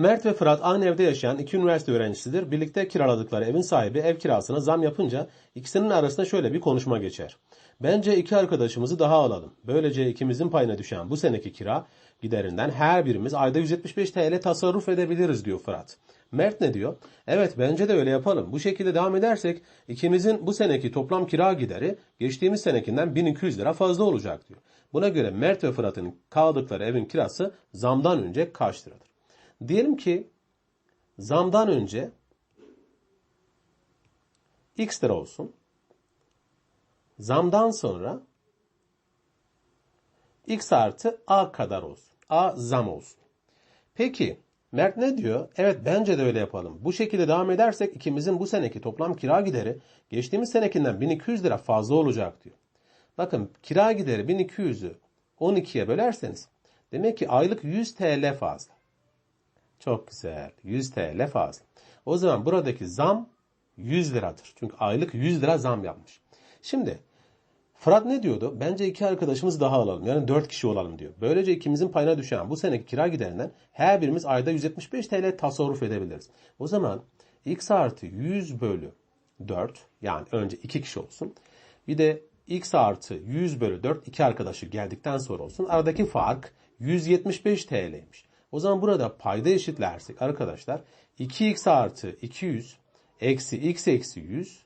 Mert ve Fırat aynı evde yaşayan iki üniversite öğrencisidir. Birlikte kiraladıkları evin sahibi ev kirasına zam yapınca ikisinin arasında şöyle bir konuşma geçer. Bence iki arkadaşımızı daha alalım. Böylece ikimizin payına düşen bu seneki kira giderinden her birimiz ayda 175 TL tasarruf edebiliriz diyor Fırat. Mert ne diyor? Evet bence de öyle yapalım. Bu şekilde devam edersek ikimizin bu seneki toplam kira gideri geçtiğimiz senekinden 1200 lira fazla olacak diyor. Buna göre Mert ve Fırat'ın kaldıkları evin kirası zamdan önce kaç liradır? Diyelim ki zamdan önce x lira olsun. Zamdan sonra x artı a kadar olsun. A zam olsun. Peki Mert ne diyor? Evet bence de öyle yapalım. Bu şekilde devam edersek ikimizin bu seneki toplam kira gideri geçtiğimiz senekinden 1200 lira fazla olacak diyor. Bakın kira gideri 1200'ü 12'ye bölerseniz demek ki aylık 100 TL fazla. Çok güzel. 100 TL fazla. O zaman buradaki zam 100 liradır. Çünkü aylık 100 lira zam yapmış. Şimdi Fırat ne diyordu? Bence iki arkadaşımız daha alalım. Yani dört kişi olalım diyor. Böylece ikimizin payına düşen bu seneki kira giderinden her birimiz ayda 175 TL tasarruf edebiliriz. O zaman x artı 100 bölü 4 yani önce iki kişi olsun. Bir de x artı 100 bölü 4 iki arkadaşı geldikten sonra olsun. Aradaki fark 175 TL'ymiş. O zaman burada payda eşitlersek arkadaşlar 2x artı 200 eksi x eksi 100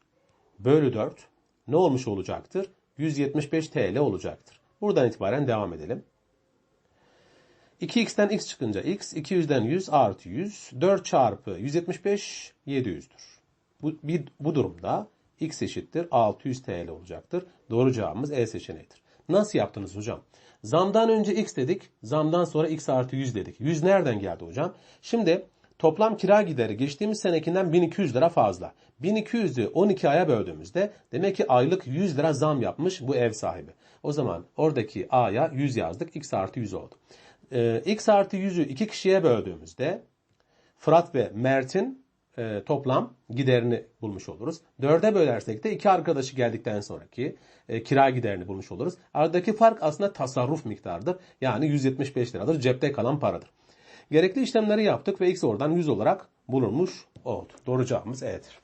bölü 4 ne olmuş olacaktır? 175 TL olacaktır. Buradan itibaren devam edelim. 2x'ten x çıkınca x, 200'den 100 artı 100, 4 çarpı 175 700'dür. Bu, bir, bu durumda x eşittir 600 TL olacaktır. Doğru cevabımız E seçeneğidir. Nasıl yaptınız hocam? Zamdan önce x dedik, zamdan sonra x artı 100 dedik. 100 nereden geldi hocam? Şimdi toplam kira gideri geçtiğimiz senekinden 1200 lira fazla. 1200'ü 12 aya böldüğümüzde demek ki aylık 100 lira zam yapmış bu ev sahibi. O zaman oradaki a'ya 100 yazdık. x artı 100 oldu. Ee, x artı 100'ü 2 kişiye böldüğümüzde Fırat ve Mert'in e, toplam giderini bulmuş oluruz. 4'e bölersek de iki arkadaşı geldikten sonraki e, kira giderini bulmuş oluruz. Aradaki fark aslında tasarruf miktarıdır. Yani 175 liradır. Cepte kalan paradır. Gerekli işlemleri yaptık ve x oradan 100 olarak bulunmuş oldu. Doğru cevabımız E'dir.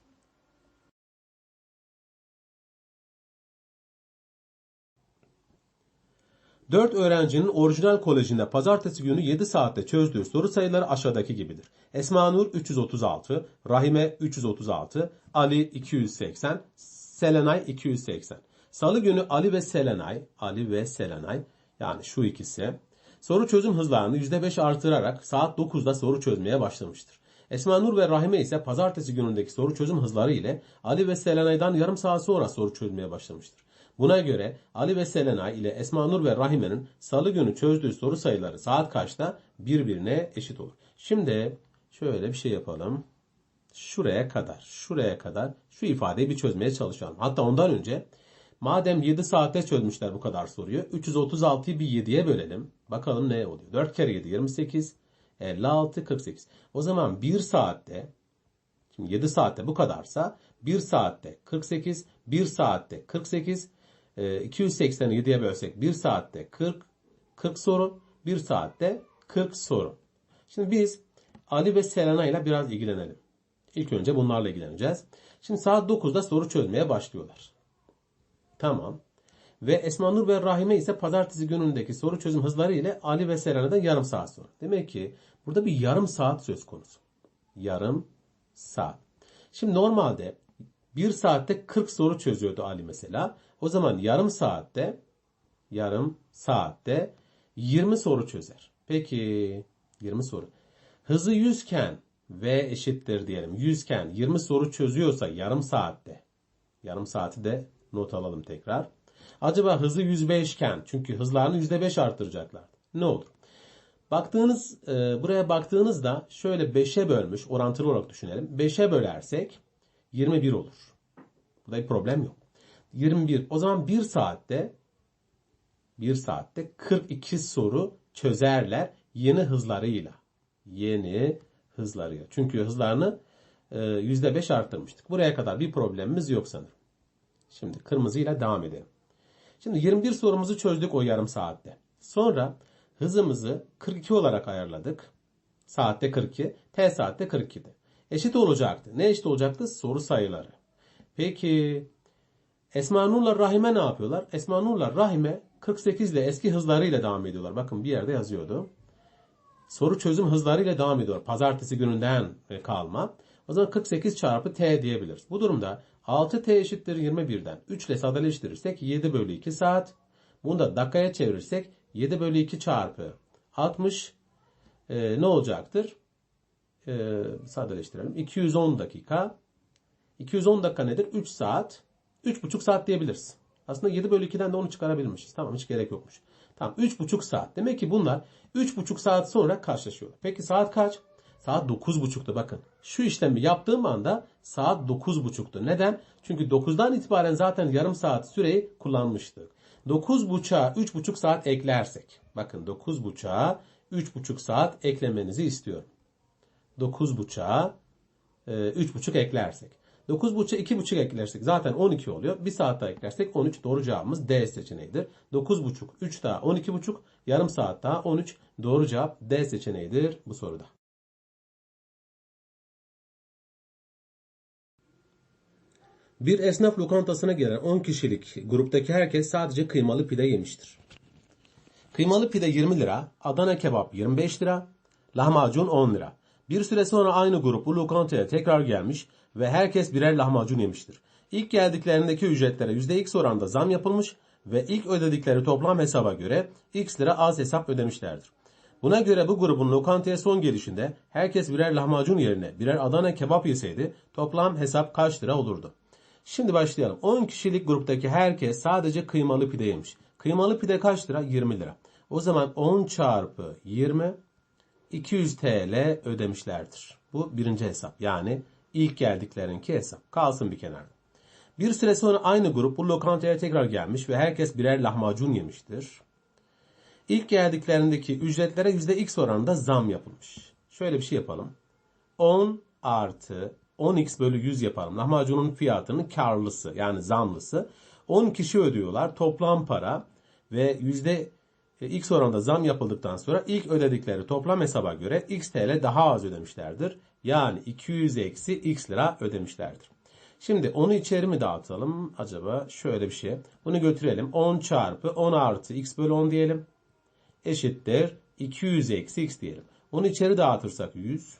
Dört öğrencinin orijinal kolejinde pazartesi günü 7 saatte çözdüğü soru sayıları aşağıdaki gibidir. Esma Nur 336, Rahime 336, Ali 280, Selenay 280. Salı günü Ali ve Selenay, Ali ve Selenay yani şu ikisi soru çözüm hızlarını %5 artırarak saat 9'da soru çözmeye başlamıştır. Esma Nur ve Rahime ise pazartesi günündeki soru çözüm hızları ile Ali ve Selenay'dan yarım saat sonra soru çözmeye başlamıştır. Buna göre Ali ve Selenay ile Esma Nur ve Rahime'nin salı günü çözdüğü soru sayıları saat kaçta birbirine eşit olur. Şimdi şöyle bir şey yapalım. Şuraya kadar, şuraya kadar şu ifadeyi bir çözmeye çalışalım. Hatta ondan önce madem 7 saatte çözmüşler bu kadar soruyu 336'yı bir 7'ye bölelim. Bakalım ne oluyor. 4 kere 7 28, 56, 48. O zaman 1 saatte Şimdi 7 saatte bu kadarsa 1 saatte 48, 1 saatte 48, 287'ye ee, bölsek 1 saatte 40 40 soru, 1 saatte 40 soru. Şimdi biz Ali ve Selena ile biraz ilgilenelim. İlk önce bunlarla ilgileneceğiz. Şimdi saat 9'da soru çözmeye başlıyorlar. Tamam. Ve Esma Nur ve Rahime ise pazartesi günündeki soru çözüm hızları ile Ali ve Selena'dan yarım saat sonra. Demek ki burada bir yarım saat söz konusu. Yarım saat. Şimdi normalde 1 saatte 40 soru çözüyordu Ali mesela. O zaman yarım saatte yarım saatte 20 soru çözer. Peki 20 soru. Hızı 100 iken V eşittir diyelim. 100 iken 20 soru çözüyorsa yarım saatte. Yarım saati de not alalım tekrar. Acaba hızı 105 iken çünkü hızlarını %5 arttıracaklar. Ne olur? Baktığınız e, buraya baktığınızda şöyle 5'e bölmüş orantılı olarak düşünelim. 5'e bölersek 21 olur. Burada bir problem yok. 21. O zaman 1 saatte 1 saatte 42 soru çözerler yeni hızlarıyla. Yeni hızlarıyla. Çünkü hızlarını e, %5 arttırmıştık. Buraya kadar bir problemimiz yok sanırım. Şimdi kırmızıyla devam edelim. Şimdi 21 sorumuzu çözdük o yarım saatte. Sonra hızımızı 42 olarak ayarladık. saatte 42, t saatte 42'di. Eşit olacaktı. Ne eşit olacaktı? Soru sayıları. Peki Esma Nur'la Rahime ne yapıyorlar? Esma Nur'la Rahime 48 ile eski hızlarıyla devam ediyorlar. Bakın bir yerde yazıyordu. Soru çözüm hızlarıyla devam ediyor. Pazartesi gününden kalma. O zaman 48 çarpı t diyebiliriz. Bu durumda 6t eşittir 21'den 3 ile sadeleştirirsek 7 bölü 2 saat. Bunu da dakikaya çevirirsek 7 bölü 2 çarpı 60 e, ne olacaktır? E, sadeleştirelim. 210 dakika. 210 dakika nedir? 3 saat. 3,5 saat diyebiliriz. Aslında 7 bölü 2'den de onu çıkarabilmişiz. Tamam hiç gerek yokmuş. Tamam 3,5 saat. Demek ki bunlar 3,5 saat sonra karşılaşıyorlar. Peki saat kaç? Saat 9.30'tu bakın. Şu işlemi yaptığım anda saat 9.30'tu. Neden? Çünkü 9'dan itibaren zaten yarım saat süreyi kullanmıştık. 9.30'a 3.5 saat eklersek. Bakın 9.30'a 3.5 saat eklemenizi istiyorum. 9.30'a e, 3.5 eklersek. 9.5'a 2.5 eklersek zaten 12 oluyor. 1 saat daha eklersek 13 doğru cevabımız D seçeneğidir. 9.5 3 daha 12.5 yarım saat daha 13 doğru cevap D seçeneğidir bu soruda. Bir esnaf lokantasına gelen 10 kişilik gruptaki herkes sadece kıymalı pide yemiştir. Kıymalı pide 20 lira, Adana kebap 25 lira, lahmacun 10 lira. Bir süre sonra aynı grup bu lokantaya tekrar gelmiş ve herkes birer lahmacun yemiştir. İlk geldiklerindeki ücretlere %x oranda zam yapılmış ve ilk ödedikleri toplam hesaba göre x lira az hesap ödemişlerdir. Buna göre bu grubun lokantaya son gelişinde herkes birer lahmacun yerine birer Adana kebap yeseydi toplam hesap kaç lira olurdu? Şimdi başlayalım. 10 kişilik gruptaki herkes sadece kıymalı pide yemiş. Kıymalı pide kaç lira? 20 lira. O zaman 10 çarpı 20 200 TL ödemişlerdir. Bu birinci hesap. Yani ilk geldiklerinki hesap. Kalsın bir kenarda. Bir süre sonra aynı grup bu lokantaya tekrar gelmiş ve herkes birer lahmacun yemiştir. İlk geldiklerindeki ücretlere %x oranında zam yapılmış. Şöyle bir şey yapalım. 10 artı 10x bölü 100 yapalım. Lahmacunun fiyatının karlısı yani zamlısı. 10 kişi ödüyorlar. Toplam para ve yüzde x oranında zam yapıldıktan sonra ilk ödedikleri toplam hesaba göre x TL daha az ödemişlerdir. Yani 200 eksi x lira ödemişlerdir. Şimdi onu içeri mi dağıtalım acaba? Şöyle bir şey. Bunu götürelim. 10 çarpı 10 artı x bölü 10 diyelim. Eşittir 200 eksi x diyelim. Onu içeri dağıtırsak 100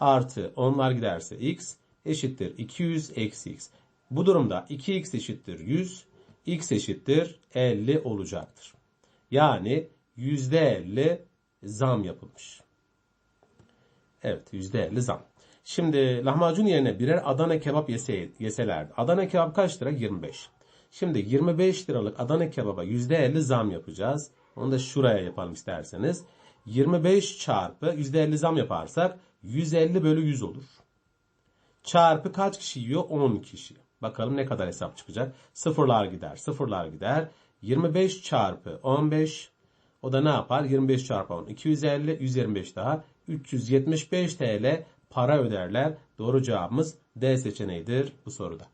artı onlar giderse x eşittir 200 eksi x. Bu durumda 2x eşittir 100, x eşittir 50 olacaktır. Yani %50 zam yapılmış. Evet %50 zam. Şimdi lahmacun yerine birer Adana kebap yese, yeselerdi. Adana kebap kaç lira? 25. Şimdi 25 liralık Adana kebaba %50 zam yapacağız. Onu da şuraya yapalım isterseniz. 25 çarpı %50 zam yaparsak 150 bölü 100 olur. Çarpı kaç kişi yiyor? 10 kişi. Bakalım ne kadar hesap çıkacak. Sıfırlar gider, sıfırlar gider. 25 çarpı 15 o da ne yapar? 25 çarpı 10 250 125 daha 375 TL para öderler. Doğru cevabımız D seçeneğidir bu soruda.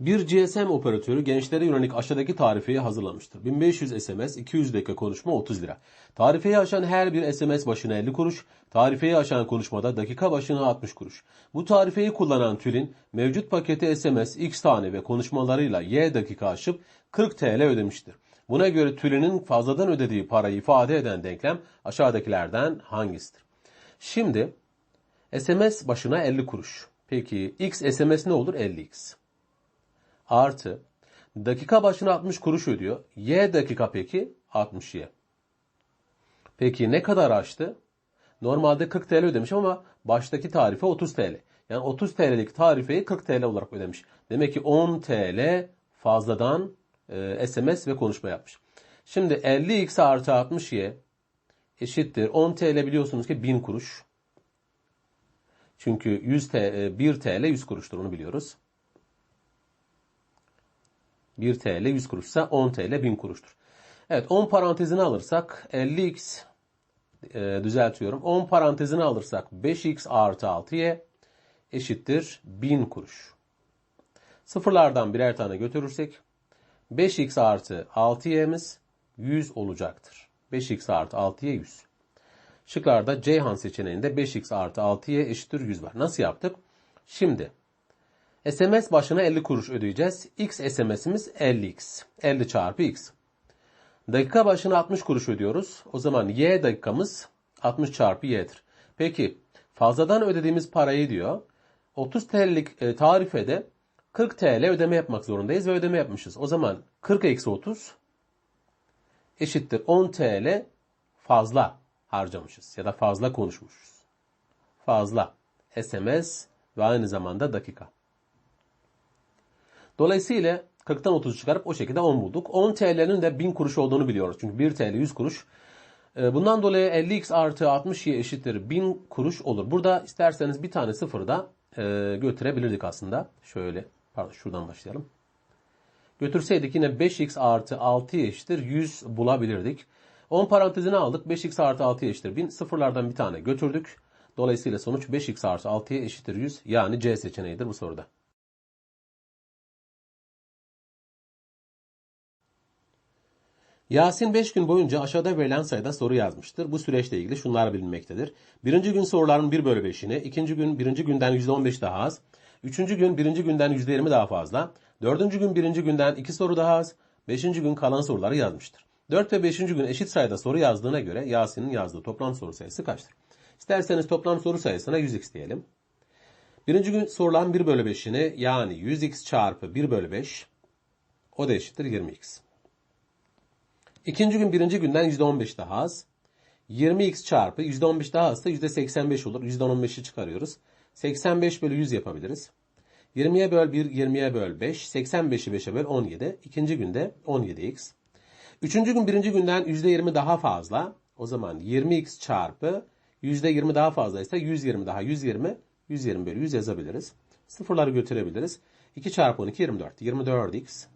Bir GSM operatörü gençlere yönelik aşağıdaki tarifeyi hazırlamıştır. 1500 SMS, 200 dakika konuşma 30 lira. Tarifeyi aşan her bir SMS başına 50 kuruş, tarifeyi aşan konuşmada dakika başına 60 kuruş. Bu tarifeyi kullanan Tülin mevcut paketi SMS X tane ve konuşmalarıyla Y dakika aşıp 40 TL ödemiştir. Buna göre Tülin'in fazladan ödediği parayı ifade eden denklem aşağıdakilerden hangisidir? Şimdi SMS başına 50 kuruş. Peki X SMS ne olur? 50X artı dakika başına 60 kuruş ödüyor. Y dakika peki 60 Y. Peki ne kadar açtı? Normalde 40 TL ödemiş ama baştaki tarife 30 TL. Yani 30 TL'lik tarifeyi 40 TL olarak ödemiş. Demek ki 10 TL fazladan e, SMS ve konuşma yapmış. Şimdi 50x artı 60y eşittir. 10 TL biliyorsunuz ki 1000 kuruş. Çünkü 100 TL, 1 TL 100 kuruştur onu biliyoruz. 1 TL 100 kuruşsa 10 TL 1000 kuruştur. Evet 10 parantezini alırsak 50x e, düzeltiyorum. 10 parantezini alırsak 5x artı 6y eşittir 1000 kuruş. Sıfırlardan birer tane götürürsek 5x artı 6y'miz 100 olacaktır. 5x artı 6y 100. Şıklarda Ceyhan seçeneğinde 5x artı 6y eşittir 100 var. Nasıl yaptık? Şimdi SMS başına 50 kuruş ödeyeceğiz. X SMS'imiz 50x. 50 çarpı x. Dakika başına 60 kuruş ödüyoruz. O zaman y dakikamız 60 çarpı y'dir. Peki fazladan ödediğimiz parayı diyor 30 TL'lik e, tarifede 40 TL ödeme yapmak zorundayız ve ödeme yapmışız. O zaman 40 eksi 30 eşittir 10 TL fazla harcamışız ya da fazla konuşmuşuz. Fazla SMS ve aynı zamanda dakika. Dolayısıyla 40'tan 30 çıkarıp o şekilde 10 bulduk. 10 TL'nin de 1000 kuruş olduğunu biliyoruz. Çünkü 1 TL 100 kuruş. Ee, Bundan dolayı 50x artı 60y eşittir 1000 kuruş olur. Burada isterseniz bir tane sıfır da e, götürebilirdik aslında. Şöyle pardon şuradan başlayalım. Götürseydik yine 5x artı 6y eşittir 100 bulabilirdik. 10 parantezine aldık. 5x artı 6y eşittir 1000. Sıfırlardan bir tane götürdük. Dolayısıyla sonuç 5x artı 6y eşittir 100. Yani C seçeneğidir bu soruda. Yasin 5 gün boyunca aşağıda verilen sayıda soru yazmıştır. Bu süreçle ilgili şunlar bilinmektedir. Birinci gün soruların 1 bölü 5'ini, ikinci gün birinci günden %15 daha az, üçüncü gün birinci günden %20 daha fazla, dördüncü gün birinci günden 2 soru daha az, beşinci gün kalan soruları yazmıştır. 4 ve 5. gün eşit sayıda soru yazdığına göre Yasin'in yazdığı toplam soru sayısı kaçtır? İsterseniz toplam soru sayısına 100x diyelim. Birinci gün sorulan 1 bölü 5'ini yani 100x çarpı 1 bölü 5 o da eşittir 20x. İkinci gün birinci günden %15 daha az. 20x çarpı %15 daha azsa %85 olur. %15'i çıkarıyoruz. 85 bölü 100 yapabiliriz. 20'ye böl 1, 20'ye böl 5. 85'i 5'e böl 17. İkinci günde 17x. Üçüncü gün birinci günden %20 daha fazla. O zaman 20x çarpı %20 daha fazlaysa 120 daha 120. 120 bölü 100 yazabiliriz. Sıfırları götürebiliriz. 2 çarpı 12 24. 24x.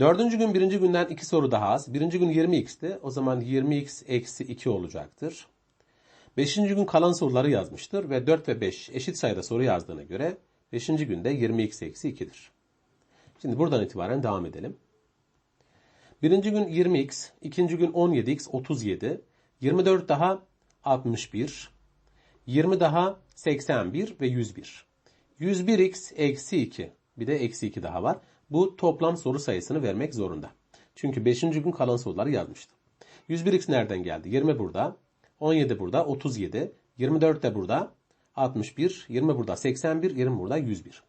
Dördüncü gün birinci günden 2 soru daha az. Birinci gün 20x'ti. O zaman 20x eksi 2 olacaktır. Beşinci gün kalan soruları yazmıştır ve 4 ve 5 eşit sayıda soru yazdığına göre beşinci günde 20x eksi 2'dir. Şimdi buradan itibaren devam edelim. Birinci gün 20x, ikinci gün 17x 37, 24 daha 61, 20 daha 81 ve 101. 101x eksi 2. Bir de eksi 2 daha var. Bu toplam soru sayısını vermek zorunda. Çünkü 5. gün kalan soruları yazmıştı. 101x nereden geldi? 20 burada, 17 burada, 37, 24 de burada, 61, 20 burada 81, 20 burada 101.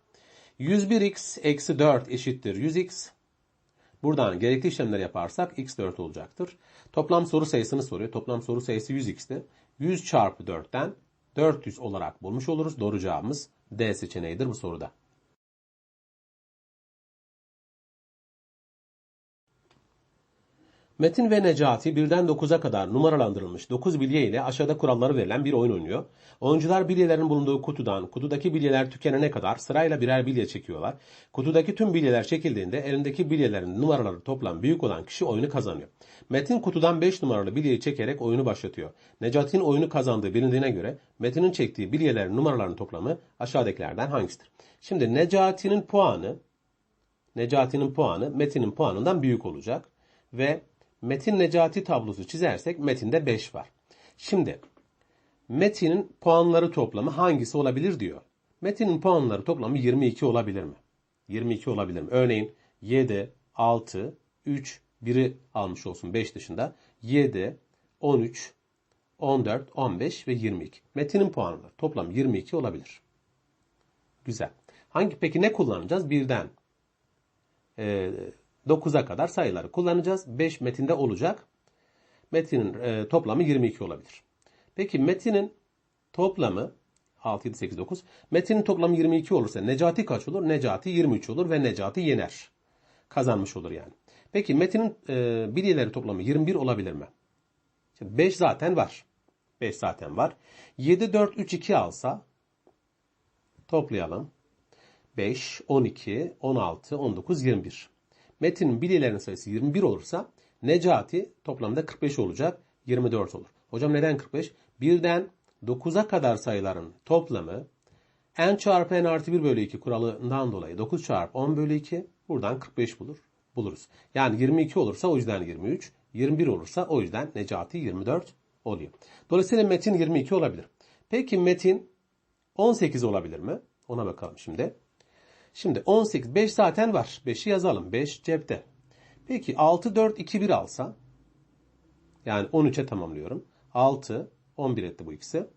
101x eksi 4 eşittir 100x. Buradan gerekli işlemler yaparsak x 4 olacaktır. Toplam soru sayısını soruyor. Toplam soru sayısı 100x'ti. 100 çarpı 4'ten 400 olarak bulmuş oluruz. Doğru cevabımız D seçeneğidir bu soruda. Metin ve Necati birden 9'a kadar numaralandırılmış 9 bilye ile aşağıda kuralları verilen bir oyun oynuyor. Oyuncular bilyelerin bulunduğu kutudan kutudaki bilyeler tükenene kadar sırayla birer bilye çekiyorlar. Kutudaki tüm bilyeler çekildiğinde elindeki bilyelerin numaraları toplam büyük olan kişi oyunu kazanıyor. Metin kutudan 5 numaralı bilyeyi çekerek oyunu başlatıyor. Necati'nin oyunu kazandığı bilindiğine göre Metin'in çektiği bilyelerin numaralarının toplamı aşağıdakilerden hangisidir? Şimdi Necati'nin puanı Necati'nin puanı Metin'in puanından büyük olacak ve Metin Necati tablosu çizersek Metin'de 5 var. Şimdi Metin'in puanları toplamı hangisi olabilir diyor. Metin'in puanları toplamı 22 olabilir mi? 22 olabilir mi? Örneğin 7, 6, 3, 1'i almış olsun 5 dışında. 7, 13, 14, 15 ve 22. Metin'in puanları toplam 22 olabilir. Güzel. Hangi peki ne kullanacağız? Birden. Ee, 9'a kadar sayıları kullanacağız. 5 metinde olacak. Metinin e, toplamı 22 olabilir. Peki metinin toplamı 6, 7, 8, 9. Metinin toplamı 22 olursa Necati kaç olur? Necati 23 olur ve Necati yener. Kazanmış olur yani. Peki metinin e, bilyeleri toplamı 21 olabilir mi? Şimdi 5 zaten var. 5 zaten var. 7, 4, 3, 2 alsa toplayalım. 5, 12, 16, 19, 21. Metin'in bilyelerin sayısı 21 olursa Necati toplamda 45 olacak. 24 olur. Hocam neden 45? Birden 9'a kadar sayıların toplamı n çarpı n artı 1 bölü 2 kuralından dolayı 9 çarpı 10 bölü 2 Buradan 45 bulur. Buluruz. Yani 22 olursa o yüzden 23. 21 olursa o yüzden Necati 24 oluyor. Dolayısıyla Metin 22 olabilir. Peki Metin 18 olabilir mi? Ona bakalım şimdi. Şimdi 18, 5 zaten var. 5'i yazalım. 5 cepte. Peki 6, 4, 2, 1 alsa yani 13'e tamamlıyorum. 6, 11 etti bu ikisi.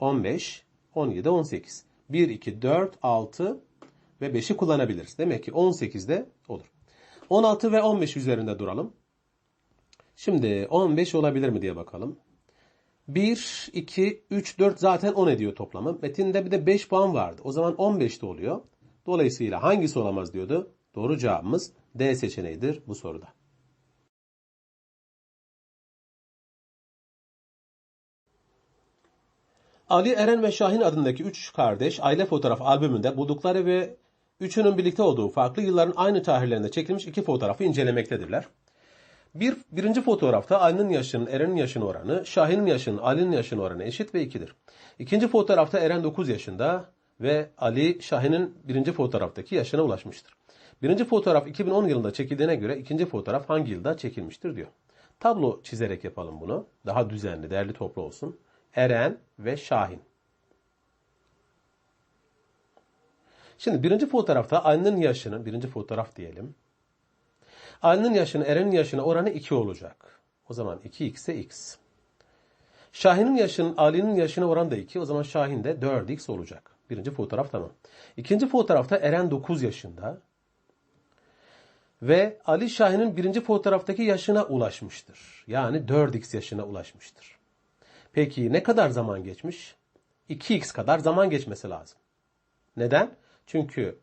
15, 17, 18. 1, 2, 4, 6 ve 5'i kullanabiliriz. Demek ki 18 de olur. 16 ve 15 üzerinde duralım. Şimdi 15 olabilir mi diye bakalım. 1, 2, 3, 4 zaten 10 ediyor toplamı. Metinde bir de 5 puan vardı. O zaman 15 de oluyor. Dolayısıyla hangisi olamaz diyordu? Doğru cevabımız D seçeneğidir bu soruda. Ali, Eren ve Şahin adındaki üç kardeş aile fotoğraf albümünde buldukları ve üçünün birlikte olduğu farklı yılların aynı tarihlerinde çekilmiş iki fotoğrafı incelemektedirler. Bir, birinci fotoğrafta Ali'nin yaşının Eren'in yaşının oranı, Şahin'in yaşının Ali'nin yaşının oranı eşit ve 2'dir. İkinci fotoğrafta Eren 9 yaşında ve Ali Şahin'in birinci fotoğraftaki yaşına ulaşmıştır. Birinci fotoğraf 2010 yılında çekildiğine göre ikinci fotoğraf hangi yılda çekilmiştir diyor. Tablo çizerek yapalım bunu. Daha düzenli, değerli toplu olsun. Eren ve Şahin. Şimdi birinci fotoğrafta Ali'nin yaşının, birinci fotoğraf diyelim. Ali'nin yaşının Eren'in yaşına oranı 2 olacak. O zaman 2x ise x. Şahin'in yaşının Ali'nin yaşına oranı da 2. O zaman Şahin de 4x olacak. Birinci fotoğraf tamam. İkinci fotoğrafta Eren 9 yaşında. Ve Ali Şahin'in birinci fotoğraftaki yaşına ulaşmıştır. Yani 4x yaşına ulaşmıştır. Peki ne kadar zaman geçmiş? 2x kadar zaman geçmesi lazım. Neden? Çünkü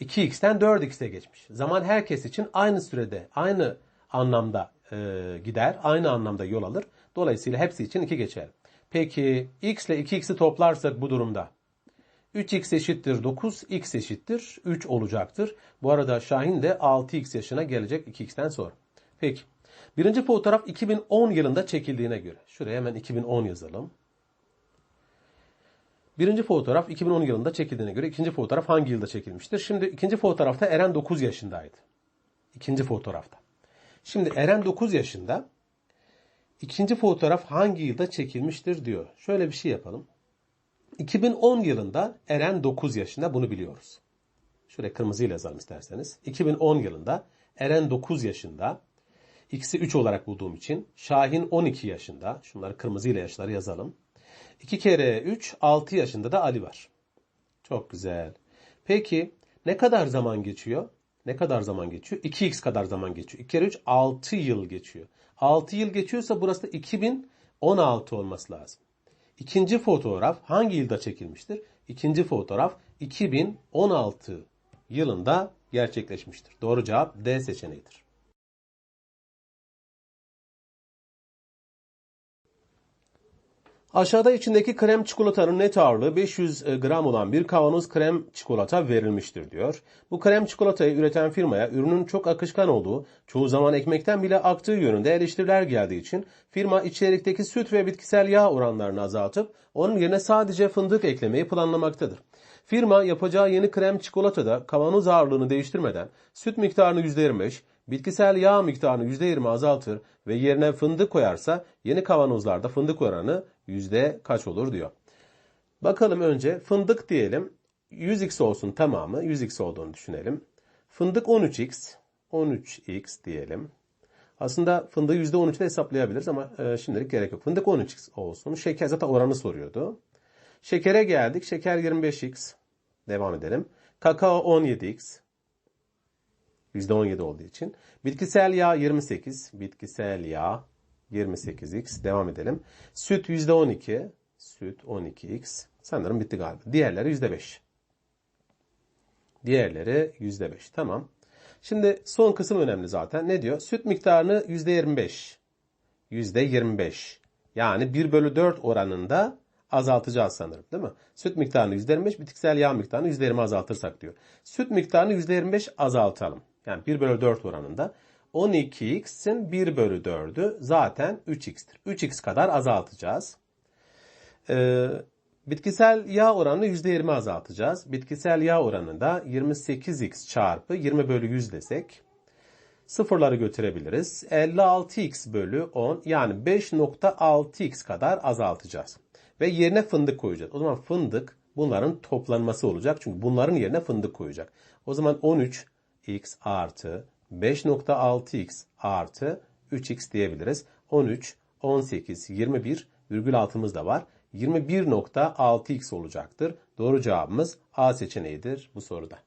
2x'ten 4x'e geçmiş. Zaman herkes için aynı sürede, aynı anlamda e, gider, aynı anlamda yol alır. Dolayısıyla hepsi için 2 geçer. Peki x ile 2x'i toplarsak bu durumda 3x eşittir 9, x eşittir 3 olacaktır. Bu arada Şahin de 6x yaşına gelecek 2x'ten sonra. Peki. Birinci fotoğraf 2010 yılında çekildiğine göre. Şuraya hemen 2010 yazalım. Birinci fotoğraf 2010 yılında çekildiğine göre ikinci fotoğraf hangi yılda çekilmiştir? Şimdi ikinci fotoğrafta Eren 9 yaşındaydı. İkinci fotoğrafta. Şimdi Eren 9 yaşında. İkinci fotoğraf hangi yılda çekilmiştir diyor. Şöyle bir şey yapalım. 2010 yılında Eren 9 yaşında bunu biliyoruz. Şuraya kırmızıyla yazalım isterseniz. 2010 yılında Eren 9 yaşında. X'i 3 olarak bulduğum için. Şahin 12 yaşında. Şunları kırmızıyla yaşları yazalım. 2 kere 3 6 yaşında da Ali var. Çok güzel. Peki ne kadar zaman geçiyor? Ne kadar zaman geçiyor? 2x kadar zaman geçiyor. 2 kere 3 6 yıl geçiyor. 6 yıl geçiyorsa burası da 2016 olması lazım. İkinci fotoğraf hangi yılda çekilmiştir? İkinci fotoğraf 2016 yılında gerçekleşmiştir. Doğru cevap D seçeneğidir. Aşağıda içindeki krem çikolatanın net ağırlığı 500 gram olan bir kavanoz krem çikolata verilmiştir diyor. Bu krem çikolatayı üreten firmaya ürünün çok akışkan olduğu, çoğu zaman ekmekten bile aktığı yönünde eleştiriler geldiği için firma içerikteki süt ve bitkisel yağ oranlarını azaltıp onun yerine sadece fındık eklemeyi planlamaktadır. Firma yapacağı yeni krem çikolatada kavanoz ağırlığını değiştirmeden süt miktarını %25, bitkisel yağ miktarını %20 azaltır ve yerine fındık koyarsa yeni kavanozlarda fındık oranı yüzde kaç olur diyor. Bakalım önce fındık diyelim 100x olsun tamamı 100x olduğunu düşünelim. Fındık 13x 13x diyelim. Aslında fındığı %13'de hesaplayabiliriz ama e, şimdilik gerek yok. Fındık 13x olsun. Şeker zaten oranı soruyordu. Şekere geldik. Şeker 25x. Devam edelim. Kakao 17x. %17 olduğu için. Bitkisel yağ 28. Bitkisel yağ 28x. Devam edelim. Süt %12. Süt 12x. Sanırım bitti galiba. Diğerleri %5. Diğerleri %5. Tamam. Şimdi son kısım önemli zaten. Ne diyor? Süt miktarını %25. %25. Yani 1 bölü 4 oranında azaltacağız sanırım değil mi? Süt miktarını %25, bitkisel yağ miktarını %20 azaltırsak diyor. Süt miktarını %25 azaltalım. Yani 1 bölü 4 oranında. 12x'in 1 bölü 4'ü zaten 3x'tir. 3x kadar azaltacağız. Ee, Bitkisel yağ oranını %20 azaltacağız. Bitkisel yağ oranında 28x çarpı 20 bölü 100 desek sıfırları götürebiliriz. 56x bölü 10 yani 5.6x kadar azaltacağız. Ve yerine fındık koyacağız. O zaman fındık bunların toplanması olacak. Çünkü bunların yerine fındık koyacak. O zaman 13x artı 5.6x artı 3x diyebiliriz. 13, 18, 21 virgül altımız da var. 21.6x olacaktır. Doğru cevabımız A seçeneğidir bu soruda.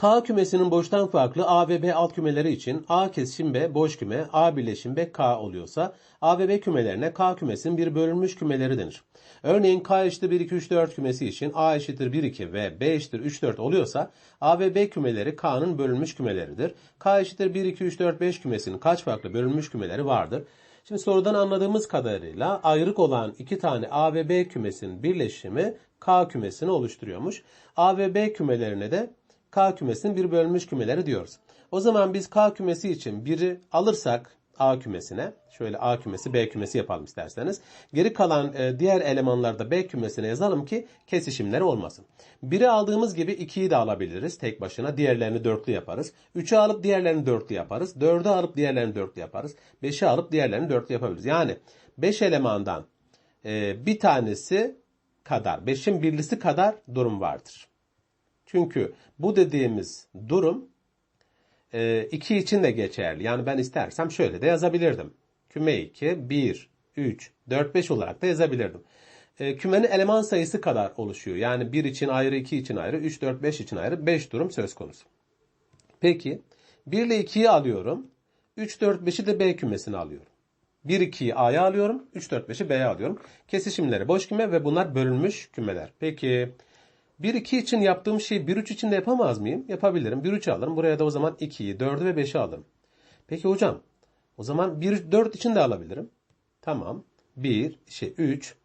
K kümesinin boştan farklı A ve B alt kümeleri için A kesişim B boş küme, A birleşim B K oluyorsa A ve B kümelerine K kümesinin bir bölünmüş kümeleri denir. Örneğin K eşittir 1 2 3 4 kümesi için A eşittir 1 2 ve B eşittir 3 4 oluyorsa A ve B kümeleri K'nın bölünmüş kümeleridir. K eşittir 1 2 3 4 5 kümesinin kaç farklı bölünmüş kümeleri vardır? Şimdi sorudan anladığımız kadarıyla ayrık olan iki tane A ve B kümesinin birleşimi K kümesini oluşturuyormuş. A ve B kümelerine de K kümesinin bir bölünmüş kümeleri diyoruz. O zaman biz K kümesi için biri alırsak A kümesine, şöyle A kümesi B kümesi yapalım isterseniz. Geri kalan e, diğer elemanlarda B kümesine yazalım ki kesişimleri olmasın. Biri aldığımız gibi 2'yi de alabiliriz tek başına. Diğerlerini dörtlü yaparız. 3'ü alıp diğerlerini dörtlü yaparız. 4'ü alıp diğerlerini dörtlü yaparız. 5'i alıp diğerlerini dörtlü yapabiliriz. Yani 5 elemandan e, bir tanesi kadar, 5'in birlisi kadar durum vardır. Çünkü bu dediğimiz durum 2 için de geçerli. Yani ben istersem şöyle de yazabilirdim. Küme 2, 1, 3, 4, 5 olarak da yazabilirdim. E, kümenin eleman sayısı kadar oluşuyor. Yani 1 için ayrı, 2 için ayrı, 3, 4, 5 için ayrı 5 durum söz konusu. Peki 1 ile 2'yi alıyorum. 3, 4, 5'i de B kümesine alıyorum. 1, 2'yi A'ya alıyorum. 3, 4, 5'i B'ye alıyorum. Kesişimleri boş küme ve bunlar bölünmüş kümeler. Peki 1-2 için yaptığım şeyi 1-3 için de yapamaz mıyım? Yapabilirim. 1-3 alırım. Buraya da o zaman 2'yi, 4'ü ve 5'i alırım. Peki hocam o zaman 1-4 için de alabilirim. Tamam. 1, şey 3,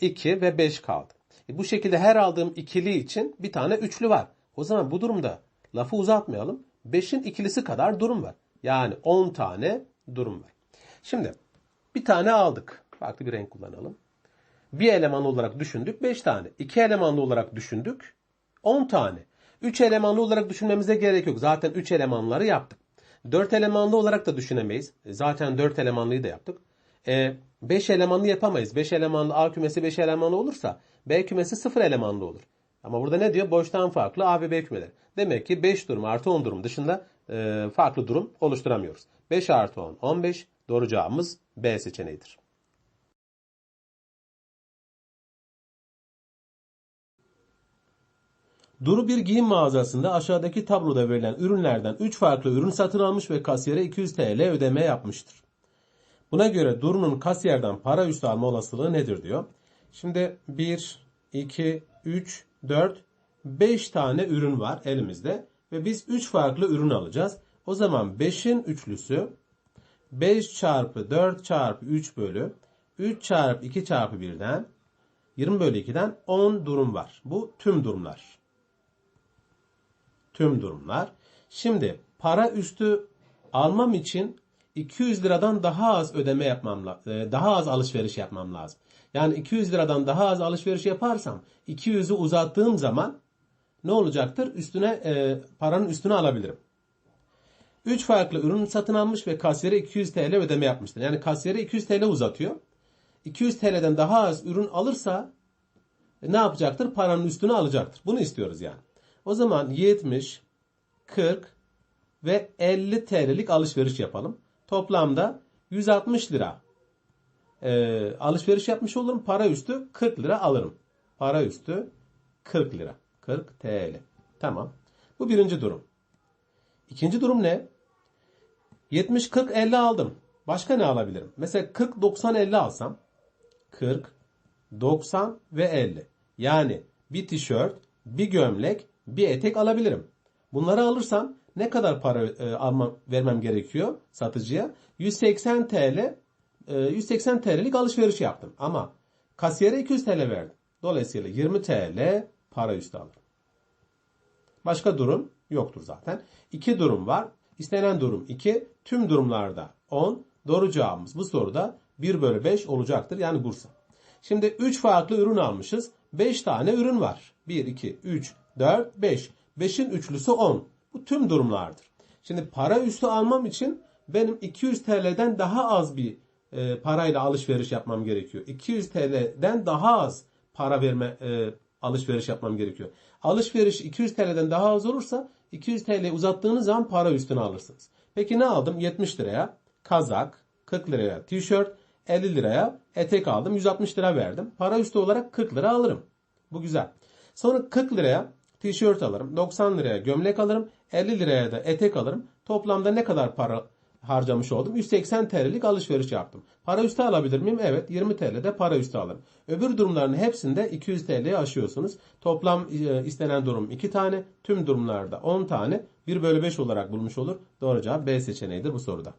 2 ve 5 kaldı. E bu şekilde her aldığım ikili için bir tane üçlü var. O zaman bu durumda lafı uzatmayalım. 5'in ikilisi kadar durum var. Yani 10 tane durum var. Şimdi bir tane aldık. Farklı bir renk kullanalım bir elemanlı olarak düşündük 5 tane. 2 elemanlı olarak düşündük 10 tane. 3 elemanlı olarak düşünmemize gerek yok. Zaten 3 elemanları yaptık. 4 elemanlı olarak da düşünemeyiz. E, zaten 4 elemanlıyı da yaptık. 5 e, elemanlı yapamayız. 5 elemanlı A kümesi 5 elemanlı olursa B kümesi 0 elemanlı olur. Ama burada ne diyor? Boştan farklı A ve B kümeleri. Demek ki 5 durum artı 10 durum dışında e, farklı durum oluşturamıyoruz. 5 artı 10 15. Doğru cevabımız B seçeneğidir. Duru bir giyim mağazasında aşağıdaki tabloda verilen ürünlerden 3 farklı ürün satın almış ve kasiyere 200 TL ödeme yapmıştır. Buna göre Duru'nun kasiyerden para üstü alma olasılığı nedir diyor. Şimdi 1, 2, 3, 4, 5 tane ürün var elimizde ve biz 3 farklı ürün alacağız. O zaman 5'in üçlüsü 5 çarpı 4 çarpı 3 bölü 3 çarpı 2 çarpı 1'den 20 bölü 2'den 10 durum var. Bu tüm durumlar tüm durumlar. Şimdi para üstü almam için 200 liradan daha az ödeme yapmam e, daha az alışveriş yapmam lazım. Yani 200 liradan daha az alışveriş yaparsam 200'ü uzattığım zaman ne olacaktır? Üstüne e, paranın üstüne alabilirim. 3 farklı ürün satın almış ve kasiyere 200 TL ödeme yapmıştır. Yani kasiyere 200 TL uzatıyor. 200 TL'den daha az ürün alırsa ne yapacaktır? Paranın üstüne alacaktır. Bunu istiyoruz yani. O zaman 70, 40 ve 50 TL'lik alışveriş yapalım. Toplamda 160 lira e, alışveriş yapmış olurum. Para üstü 40 lira alırım. Para üstü 40 lira. 40 TL. Tamam. Bu birinci durum. İkinci durum ne? 70, 40, 50 aldım. Başka ne alabilirim? Mesela 40, 90, 50 alsam. 40, 90 ve 50. Yani bir tişört, bir gömlek, bir etek alabilirim. Bunları alırsam ne kadar para e, almam, vermem gerekiyor satıcıya? 180 TL e, 180 TL'lik alışveriş yaptım. Ama kasiyere 200 TL verdim. Dolayısıyla 20 TL para üstü alırım. Başka durum yoktur zaten. İki durum var. İstenen durum 2, Tüm durumlarda 10. Doğru cevabımız bu soruda 1 bölü 5 olacaktır. Yani Bursa. Şimdi 3 farklı ürün almışız. 5 tane ürün var. 1, 2, 3, 4, 5. 5'in üçlüsü 10. Bu tüm durumlardır. Şimdi para üstü almam için benim 200 TL'den daha az bir e, parayla alışveriş yapmam gerekiyor. 200 TL'den daha az para verme e, alışveriş yapmam gerekiyor. Alışveriş 200 TL'den daha az olursa 200 TL uzattığınız zaman para üstüne alırsınız. Peki ne aldım? 70 liraya kazak, 40 liraya tişört, 50 liraya etek aldım. 160 lira verdim. Para üstü olarak 40 lira alırım. Bu güzel. Sonra 40 liraya tişört alırım. 90 liraya gömlek alırım. 50 liraya da etek alırım. Toplamda ne kadar para harcamış oldum? 180 TL'lik alışveriş yaptım. Para üstü alabilir miyim? Evet. 20 TL'de para üstü alırım. Öbür durumların hepsinde 200 TL'yi aşıyorsunuz. Toplam e, istenen durum 2 tane. Tüm durumlarda 10 tane. 1 bölü 5 olarak bulmuş olur. Doğru cevap B seçeneğidir bu soruda.